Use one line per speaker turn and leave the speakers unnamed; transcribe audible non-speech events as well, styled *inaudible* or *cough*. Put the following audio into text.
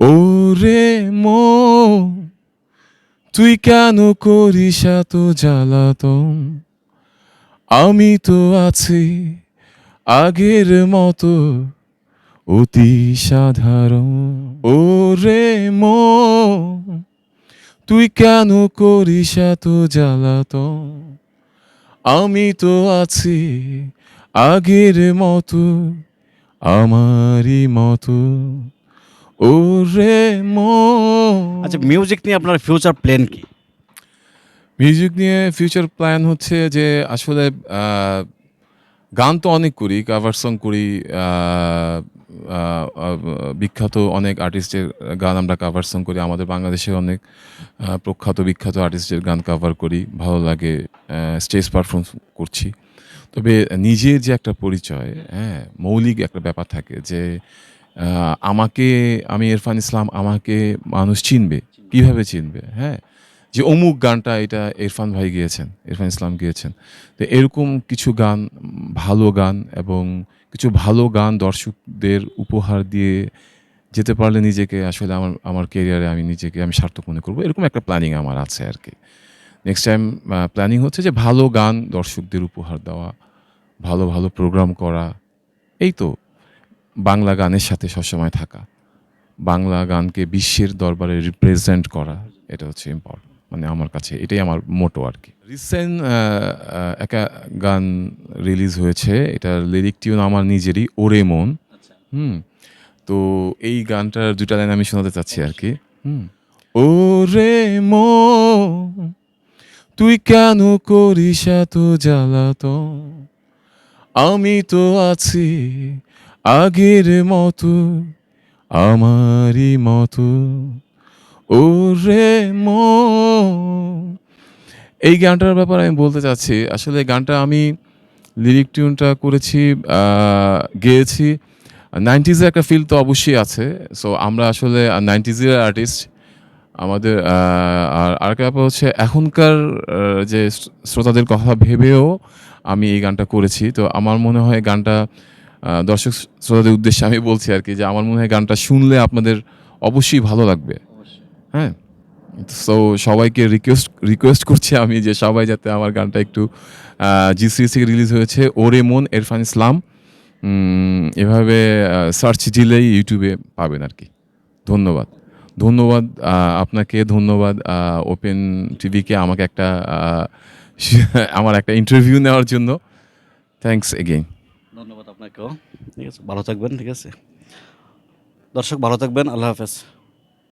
ওরে মো, তুই কেন করিস এত জ্বালাতন? আমি তো আছি আগের মতো অতি সাধারণ। ওরে মো, তুই কেন করিস এত জ্বালাতন? আমি তো আছি আগের মতো, আমারই মতো। ওরে মো।
আচ্ছা মিউজিক নিয়ে আপনার ফিউচার প্ল্যান কি?
মিউজিক নিয়ে ফিউচার প্ল্যান হচ্ছে যে আসলে গান তো অনেক করি কাভার সং করি বিখ্যাত অনেক আর্টিস্টের গান আমরা কাভার সং করি আমাদের বাংলাদেশের অনেক প্রখ্যাত বিখ্যাত আর্টিস্টের গান কাভার করি ভালো লাগে স্টেজ পারফর্ম করছি। তবে নিজের যে একটা পরিচয় হ্যাঁ মৌলিক একটা ব্যাপার থাকে যে আমাকে, আমি ইরফান ইসলাম, আমাকে মানুষ চিনবে। কীভাবে চিনবে? হ্যাঁ? যে অমুক গানটা এটা ইরফান ভাই গিয়েছেন, ইরফান ইসলাম গিয়েছেন। তো এরকম কিছু গান, ভালো গান এবং কিছু ভালো গান দর্শকদের উপহার দিয়ে যেতে পারলে নিজেকে আসলে আমার আমার কেরিয়ারে আমি নিজেকে, আমি সার্থক মনে করব। এরকম একটা প্ল্যানিং আমার আছে আর কি। নেক্সট টাইম প্ল্যানিং হচ্ছে যে ভালো গান দর্শকদের উপহার দেওয়া, ভালো ভালো প্রোগ্রাম করা, এই তো। বাংলা গানের সাথে সবসময় থাকা। বাংলা গানকে বিশ্বের দরবারে রিপ্রেজেন্ট করা এটা হচ্ছে ইম্পর্টেন্ট মানে আমার কাছে এটাই আমার মোটো আর কি। রিসেন্ট একটা গান রিলিজ হয়েছে এটার লিরিক টিউন আমার নিজেরই ওরে মন। হুম তো এই গানটার দুটা লাইন আমি শোনাতে চাচ্ছি আর কি। হুম ওরে মন তুই কেন করিস এত জ্বালাত আমি তো আছি আগের মতো, আমারই মতো, ওরে মন এই গানটার ব্যাপারে আমি বলতে চাচ্ছি, আসলে গানটা আমি লিরিক টিউনটা করেছি গেয়েছি। নাইনটিজের একটা ফিল তো অবশ্যই আছে সো আমরা আসলে নাইনটিজের আর্টিস্ট আমাদের আর আরেকটা ব্যাপার হচ্ছে এখনকার যে শ্রোতাদের কথা ভেবেও আমি এই গানটা করেছি, তো আমার মনে হয় গানটা দর্শক শ্রোতাদের উদ্দেশ্যে আমি বলছি আর কি যে আমার মনে হয় গানটা শুনলে আপনাদের অবশ্যই ভালো লাগবে। হ্যাঁ? সো সবাইকে রিকোয়েস্ট রিকোয়েস্ট করছি আমি যে সবাই যাতে আমার গানটা একটু জি সিরিজ রিলিজ হয়েছে। ওরে মন, এরফান ইসলাম। এভাবে সার্চ দিলেই ইউটিউবে পাবেন আর কি। ধন্যবাদ। ধন্যবাদ আপনাকে, ধন্যবাদ ওপেন টিভিকে আমাকে একটা *laughs* আমার একটা ইন্টারভিউ নেওয়ার জন্য। থ্যাঙ্কস এগেইন
আপনাকেও। ঠিক আছে ভালো থাকবেন ঠিক আছে? দর্শক ভালো থাকবেন আল্লাহ হাফেজ।